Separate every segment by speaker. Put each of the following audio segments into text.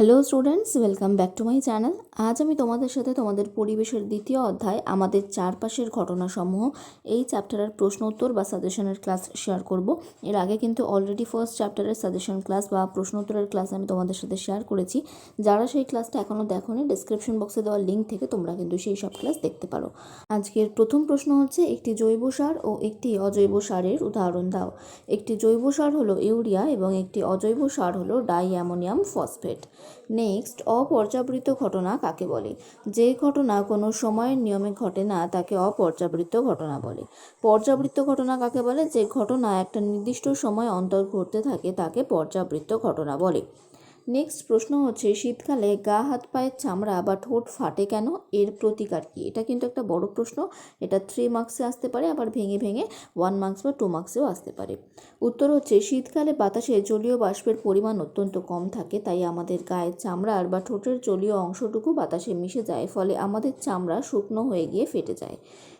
Speaker 1: Hello students welcome back to my channel আজ আমি তোমাদের সাথে তোমাদের পরিবেশের দ্বিতীয় অধ্যায়, আমাদের চারপাশের ঘটনাসমূহ, এই চ্যাপ্টারের প্রশ্ন উত্তর বা সাজেশনের ক্লাস শেয়ার করব। এর আগে কিন্তু অলরেডি ফার্স্ট চ্যাপ্টারের সাজেশন ক্লাস বা প্রশ্ন উত্তরের ক্লাস আমি তোমাদের সাথে শেয়ার করেছি। যারা সেই ক্লাসটা এখনও দেখোনি ডিসক্রিপশন বক্সে দেওয়া লিঙ্ক থেকে তোমরা কিন্তু সেই সব ক্লাস দেখতে পারো। আজকের প্রথম প্রশ্ন হচ্ছে, একটি জৈব সার ও একটি অজৈব সারের উদাহরণ দাও। একটি জৈব সার হলো ইউরিয়া এবং একটি অজৈব সার হলো ডাই অ্যামোনিয়াম ফসফেট। নেক্সট, অপর্যাবৃত ঘটনা কাকে বলে? যে ঘটনা কোনো সময়ের নিয়মে ঘটে না, তাকে অপর্যাবৃত ঘটনা বলে। পর্যাবৃত্ত ঘটনা কাকে বলে? যে ঘটনা একটা নির্দিষ্ট সময় অন্তর ঘটতে থাকে, তাকে পর্যাবৃত্ত ঘটনা বলে। নেক্সট প্রশ্ন হচ্ছে, শীতকালে গা, হাত, পায়ের চামড়া বা ঠোঁট ফাটে কেন? এর প্রতিকার কী? এটা কিন্তু একটা বড় প্রশ্ন। এটা থ্রি মার্কসে আসতে পারে, আবার ভেঙে ভেঙে ওয়ান মার্কস বা টু মার্কসেও আসতে পারে। উত্তর হচ্ছে, শীতকালে বাতাসে জলীয় বাষ্পের পরিমাণ অত্যন্ত কম থাকে, তাই আমাদের গায়ের চামড়ার বা ঠোঁটের জলীয় অংশটুকু বাতাসে মিশে যায়, ফলে আমাদের চামড়া শুকনো হয়ে গিয়ে ফেটে যায়।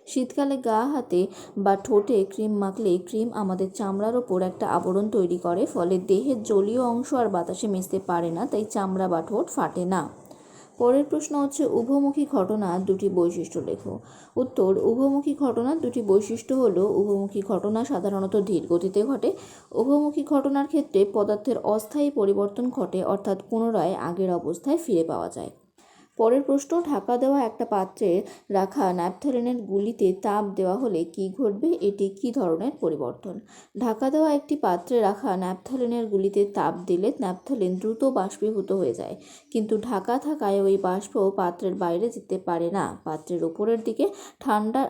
Speaker 1: শীতকালে গা, হাতে বা ঠোঁটে ক্রিম মাখলে ক্রিম আমাদের চামড়ার ওপর একটা আবরণ তৈরি করে, ফলে দেহের জলীয় অংশ আর বাতাসে মিশতে পারে না, তাই চামড়া বা ঠোঁট ফাটে না। পরের প্রশ্ন হচ্ছে, উভমুখী ঘটনার দুটি বৈশিষ্ট্য লেখো। উত্তর, উভমুখী ঘটনার দুটি বৈশিষ্ট্য হল, উভমুখী ঘটনা সাধারণত ধীর গতিতে ঘটে। উভমুখী ঘটনার ক্ষেত্রে পদার্থের অস্থায়ী পরিবর্তন ঘটে, অর্থাৎ পুনরায় আগের অবস্থায় ফিরে পাওয়া যায়। পরের প্রশ্ন, ঢাকা দেওয়া একটা পাত্রে রাখা ন্যাপথলিনের গুলিতে তাপ দেওয়া হলে কি ঘটবে? এটি কি ধরনের পরিবর্তন? ঢাকা দেওয়া একটি পাত্রে রাখা ন্যাপথলিনের গুলিতে তাপ দিলে ন্যাপথলিন দ্রুত বাষ্পীভূত হয়ে যায়। কিন্তু ঢাকা থাকায় ওই বাষ্প পাত্রের বাইরে যেতে পারে না। পাত্রের ওপরের দিকে ঠান্ডা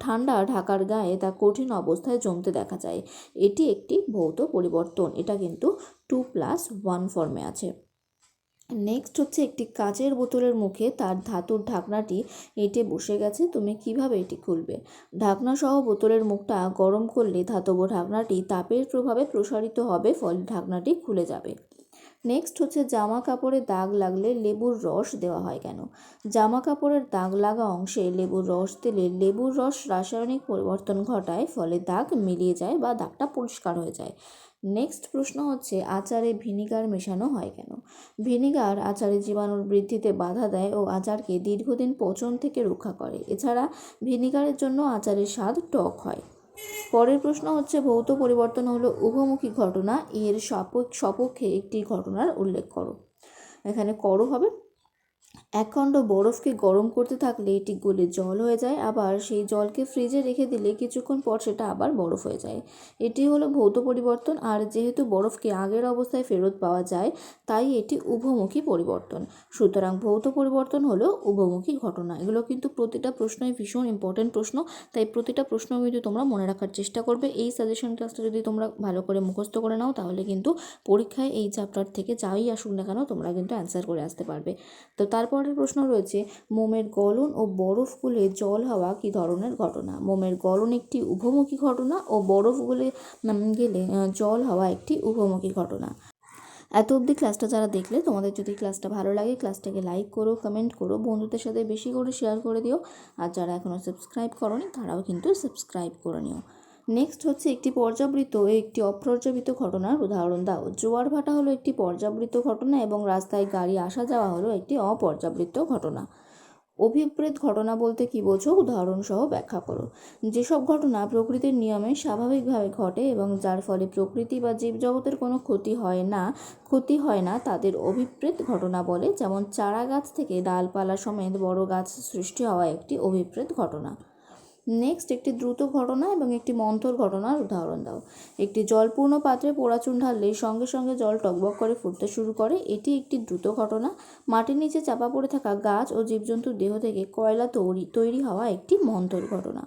Speaker 1: ঠান্ডা ঢাকার গায়ে তা কঠিন অবস্থায় জমতে দেখা যায়। এটি একটি ভৌত পরিবর্তন। এটা কিন্তু টু প্লাস ওয়ান ফর্মে আছে। নেক্সট হচ্ছে একটি কাঁচের বোতলের মুখে তার ধাতুর ঢাকনাটি এঁটে বসে গেছে। তুমি কীভাবে এটি খুলবে? ঢাকনা সহ বোতলের মুখটা গরম করলে ধাতব ঢাকনাটি তাপের প্রভাবে প্রসারিত হবে, ফলে ঢাকনাটি খুলে যাবে। নেক্সট হচ্ছে জামা কাপড়ে দাগ লাগলে লেবুর রস দেওয়া হয় কেন? জামা কাপড়ের দাগ লাগা অংশে লেবুর রস দিলে লেবুর রস রাসায়নিক পরিবর্তন ঘটায়, ফলে দাগ মিলিয়ে যায় বা দাগটা পরিষ্কার হয়ে যায়। নেক্সট প্রশ্ন হচ্ছে, আচারে ভিনিগার মেশানো হয় কেন? ভিনিগার আচারে জীবাণুর বৃদ্ধিতে বাধা দেয় ও আচারকে দীর্ঘদিন পচন থেকে রক্ষা করে। এছাড়া ভিনিগারের জন্য আচারের স্বাদ টক হয়। পরের প্রশ্ন হচ্ছে, ভৌত পরিবর্তন হলো উভমুখী ঘটনা। এর সপক্ষে একটি ঘটনার উল্লেখ করো। এখানে করো হবে। এক খণ্ড বরফকে গরম করতে থাকলে এটি গলে জল হয়ে যায়, আবার সেই জলকে ফ্রিজে রেখে দিলে কিছুক্ষণ পর সেটা আবার বরফ হয়ে যায়। এটি হলো ভৌত পরিবর্তন, আর যেহেতু বরফকে আগের অবস্থায় ফেরত পাওয়া যায়, তাই এটি উভমুখী পরিবর্তন। সুতরাং ভৌত পরিবর্তন হলো উভমুখী ঘটনা। এগুলো কিন্তু প্রতিটা প্রশ্নই ভীষণ ইম্পর্টেন্ট প্রশ্ন, তাই প্রতিটা প্রশ্ন কিন্তু তোমরা মনে রাখার চেষ্টা করবে। এই সাজেশন ক্লাসটা যদি তোমরা ভালো করে মুখস্থ করে নাও, তাহলে কিন্তু পরীক্ষায় এই চ্যাপ্টার থেকে যাই আসুক না কেন, তোমরা কিন্তু অ্যান্সার করে আসতে পারবে। তো তারপর পরের প্রশ্ন রয়েছে, মোমের গলন ও বরফ গলে জল হওয়া কি ধরনের ঘটনা? মোমের গলন একটি উভমুখী ঘটনা ও বরফ গলে গেলে জল হওয়া একটি উভমুখী ঘটনা। এত অবধি ক্লাসটা যারা দেখলে, তোমাদের যদি ক্লাসটা ভালো লাগে ক্লাসটাকে লাইক করো কমেন্ট করো, বন্ধুদের সাথে বেশি করে শেয়ার করে দিও। আর যারা এখনও সাবস্ক্রাইব করনি, তারাও কিন্তু সাবস্ক্রাইব করে নিও। নেক্সট হচ্ছে একটি পর্যাবৃত একটি অপর্যাবৃত ঘটনার উদাহরণ দাও। জোয়ার ভাটা হলো একটি পর্যাবৃত ঘটনা এবং রাস্তায় গাড়ি আসা যাওয়া হলো একটি অপর্যাবৃত ঘটনা। অভিপ্রেত ঘটনা বলতে কী বোঝো? উদাহরণসহ ব্যাখ্যা করো। যেসব ঘটনা প্রকৃতির নিয়মে স্বাভাবিকভাবে ঘটে এবং যার ফলে প্রকৃতি বা জীবজগতের কোনো ক্ষতি হয় না, ক্ষতি হয় না, তাদের অভিপ্রেত ঘটনা বলে। যেমন চারা গাছ থেকে ডালপালা সমেত বড় গাছ সৃষ্টি হওয়া একটি অভিপ্রেত ঘটনা। নেক্সট একটি দ্রুত ঘটনা এবং একটি মন্থর ঘটনার উদাহরণ দাও। একটি জলপূর্ণ পাত্রে পোড়াচুন ঢাললে সঙ্গে সঙ্গে জল টকবক করে ফুটতে শুরু করে। এটি একটি দ্রুত ঘটনা। মাটির নিচে চাপা পড়ে থাকা গাছ ও জীবজন্তুর দেহ থেকে কয়লা তৈরি তৈরি হওয়া একটি মন্থর ঘটনা।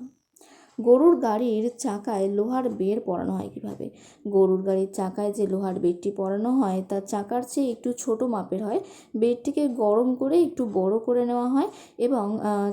Speaker 1: গরুর গাড়ির চাকায় লোহার বের পরানো হয় কীভাবে? গরুর গাড়ির চাকায় যে লোহার বেড়টি পরানো হয় তা চাকার চেয়ে একটু ছোট মাপের হয়। বেড়টিকে গরম করে একটু বড় করে নেওয়া হয় এবং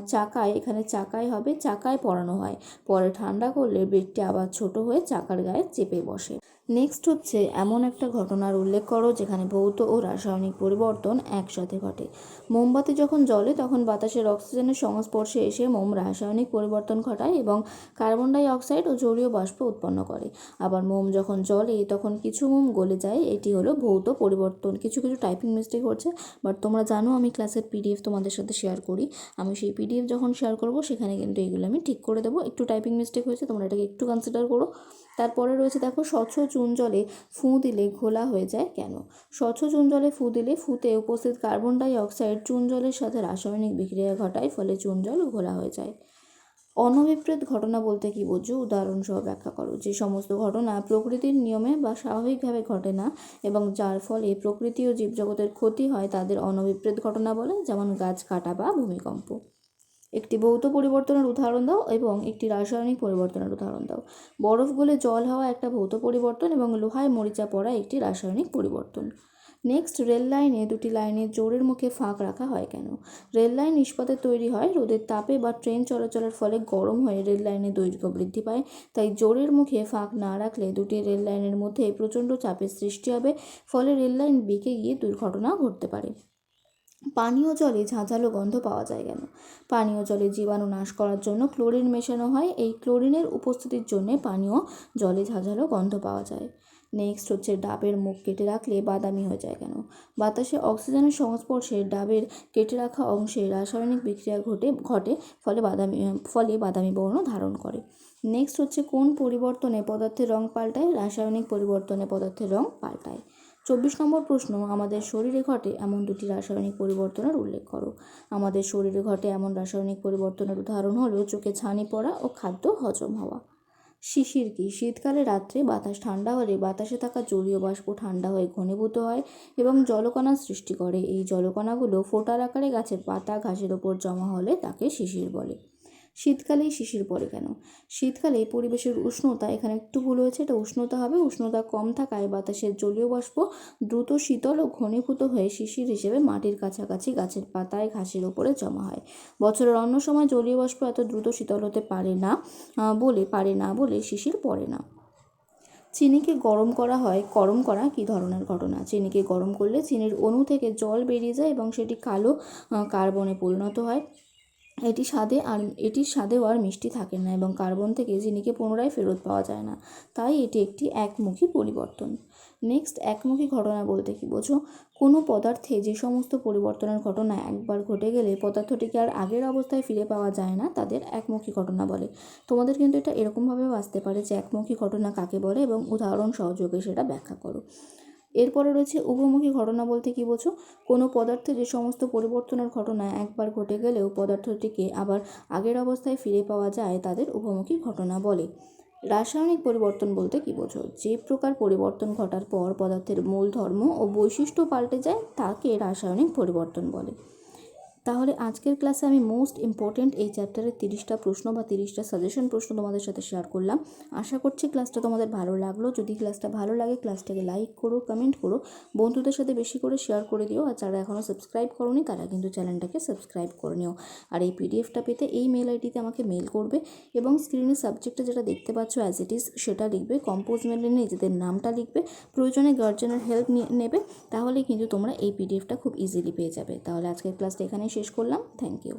Speaker 1: চাকায়, এখানে চাকায় হবে চাকায় পরানো হয়। পরে ঠান্ডা করলে বেড়টি আবার ছোট হয়ে চাকার গায়ে চেপে বসে। নেক্সট হচ্ছে, এমন একটা ঘটনার উল্লেখ করো যেখানে ভৌত ও রাসায়নিক পরিবর্তন একসাথে ঘটে। মোমবাতি যখন জ্বলে, তখন বাতাসের অক্সিজেনের সংস্পর্শে এসে মোম রাসায়নিক পরিবর্তন ঘটায় এবং কার্বন ডাই অক্সাইড ও জলীয় বাষ্প উৎপন্ন করে। আবার মোম যখন জ্বলে, তখন কিছু মোম গলে যায়। এটি হলো ভৌত পরিবর্তন। কিছু কিছু টাইপিং মিস্টেক হচ্ছে বাট তোমরা জানো আমি ক্লাসের পিডিএফ তোমাদের সাথে শেয়ার করি। আমি সেই পিডিএফ যখন শেয়ার করব, সেখানে কিন্তু এগুলো আমি ঠিক করে দেবো। একটু টাইপিং মিস্টেক হয়েছে, তোমরা এটাকে একটু কনসিডার করো। তারপরে রয়েছে দেখো স্বচ্ছ চুন জলে ফু দিলে ঘোলা হয়ে যায় কেন? স্বচ্ছ চুন জলে ফু দিলে ফুতে উপস্থিত কার্বন ডাই অক্সাইড চুন জলের সাথে রাসায়নিক বিক্রিয়া ঘটায়, ফলে চুন জল ঘোলা হয়ে যায়। অনভিপ্রেত ঘটনা বলতে কি বোঝো? উদাহরণসহ ব্যাখ্যা করো। যে সমস্ত ঘটনা প্রকৃতির নিয়মে বা স্বাভাবিকভাবে ঘটে না এবং যার ফলে প্রকৃতি ও জীবজগতের ক্ষতি হয়, তাদের অনভিপ্রেত ঘটনা বলে, যেমন গাছ কাটা বা ভূমিকম্প। একটি ভৌত পরিবর্তনের উদাহরণ দাও এবং একটি রাসায়নিক পরিবর্তনের উদাহরণ দাও। বরফ গলে জল হওয়া একটা ভৌত পরিবর্তন এবং লোহায় মরিচা পড়া একটি রাসায়নিক পরিবর্তন। নেক্সট রেল লাইনে দুটি লাইনের জোরের মুখে ফাঁক রাখা হয় কেন? রেল লাইন ইস্পাতের তৈরি হয় রোদের তাপে বা ট্রেন চলাচলের ফলে গরম হয়ে রেল লাইনের দৈর্ঘ্য বৃদ্ধি পায়। তাই জোরের মুখে ফাঁক না রাখলে দুটি রেল লাইনের মধ্যে প্রচণ্ড চাপের সৃষ্টি হবে, ফলে রেল লাইন বেঁকে গিয়ে দুর্ঘটনা ঘটতে পারে। পানীয় জলে ঝাঁঝালো গন্ধ পাওয়া যায় কেন? পানীয় জলে জীবাণু নাশ করার জন্য ক্লোরিন মেশানো হয়। এই ক্লোরিনের উপস্থিতির জন্য পানীয় জলে ঝাঁঝালো গন্ধ পাওয়া যায়। নেক্সট হচ্ছে ডাবের মুখ কেটে রাখলে বাদামি হয়ে যায় কেন? বাতাসে অক্সিজেনের সংস্পর্শে ডাবের কেটে রাখা অংশে রাসায়নিক বিক্রিয়া ঘটে ঘটে, ফলে বাদামি ফলে বাদামি বর্ণ ধারণ করে। নেক্সট হচ্ছে কোন পরিবর্তনে পদার্থের রং পাল্টায়? রাসায়নিক পরিবর্তনে পদার্থের রং পাল্টায়। চব্বিশ নম্বর প্রশ্ন, আমাদের শরীরে ঘটে এমন দুটি রাসায়নিক পরিবর্তনের উল্লেখ করো। আমাদের শরীরে ঘটে এমন রাসায়নিক পরিবর্তনের উদাহরণ হলো চোখে ছানি পড়া ও খাদ্য হজম হওয়া। শিশির কি? শীতকালে রাত্রে বাতাস ঠান্ডা হলে বাতাসে থাকা জলীয় বাষ্প ঠান্ডা হয়ে ঘনীভূত হয় এবং জলকণা সৃষ্টি করে। এই জলকণাগুলো ফোটার আকারে গাছের পাতা, ঘাসের ওপর জমা হলে তাকে শিশির বলে। শীতকালেই শিশির পড়ে কেন? শীতকালে পরিবেশের উষ্ণতা এখানে একটু ভুল হয়েছে, এটা উষ্ণতা হবে, উষ্ণতা কম থাকায় বাতাসের জলীয় বাষ্প দ্রুত শীতল ও ঘনীভূত হয়ে শিশির হিসেবে মাটির কাছাকাছি গাছের পাতায় ঘাসের ওপরে জমা হয়। বছরের অন্য সময় জলীয় বাষ্প এত দ্রুত শীতল হতে পারে না বলে, পারে না বলে শিশির পড়ে না। চিনিকে গরম করা হয়, গরম করা কী ধরনের ঘটনা? চিনিকে গরম করলে চিনির অণু থেকে জল বেরিয়ে যায় এবং সেটি কালো কার্বনে পরিণত হয়। এটি স্বাদে আর এটির স্বাদেও আর মিষ্টি থাকে না এবং কার্বন থেকে চিনিকে পুনরায় ফেরত পাওয়া যায় না। তাই এটি একটি একমুখী পরিবর্তন। নেক্সট, একমুখী ঘটনা বলতে কি বোঝো? কোনো পদার্থে যে সমস্ত পরিবর্তনের ঘটনা একবার ঘটে গেলে পদার্থটিকে আর আগের অবস্থায় ফিরে পাওয়া যায় না, তাদের একমুখী ঘটনা বলে। তোমাদের কিন্তু এটা এরকমভাবেও আসতে পারে যে একমুখী ঘটনা কাকে বলে এবং উদাহরণ সহযোগে সেটা ব্যাখ্যা করো। এরপরে রয়েছে উভমুখী ঘটনা বলতে কী বোঝো? কোনো পদার্থে যে সমস্ত পরিবর্তনের ঘটনা একবার ঘটে গেলেও পদার্থটিকে আবার আগের অবস্থায় ফিরে পাওয়া যায় তাদের উভমুখী ঘটনা বলে। রাসায়নিক পরিবর্তন বলতে কী বোঝো? যে প্রকার পরিবর্তন ঘটার পর পদার্থের মূল ধর্ম ও বৈশিষ্ট্য পাল্টে যায় তাকে রাসায়নিক পরিবর্তন বলে। তাহলে আজকের ক্লাসে আমি মোস্ট ইম্পর্ট্যান্ট এই চ্যাপ্টারের তিরিশটা প্রশ্ন বা তিরিশটা সাজেশন প্রশ্ন তোমাদের সাথে শেয়ার করলাম। আশা করছি ক্লাসটা তোমাদের ভালো লাগল। যদি ক্লাসটা ভালো লাগে ক্লাসটাকে লাইক করো কমেন্ট করো, বন্ধুদের সাথে বেশি করে শেয়ার করে দিও। আর যারা এখনও সাবস্ক্রাইব করোনি, তারা কিন্তু চ্যানেলটাকে সাবস্ক্রাইব করে নিও। আর এই পিডিএফটা পেতে এই মেল আইডিতে আমাকে মেল করবে এবং স্ক্রিনের সাবজেক্টে যেটা দেখতে পাচ্ছ অ্যাজ ইট ইজ সেটা লিখবে। কম্পোজ মেলে নিজেদের নামটা লিখবে। প্রয়োজনে গার্জেনের হেল্প নেবে। তাহলে কিন্তু তোমরা এই পিডিএফটা খুব ইজিলি পেয়ে যাবে। তাহলে আজকের ক্লাসটা এখানেই শেষ করলাম থ্যাংক ইউ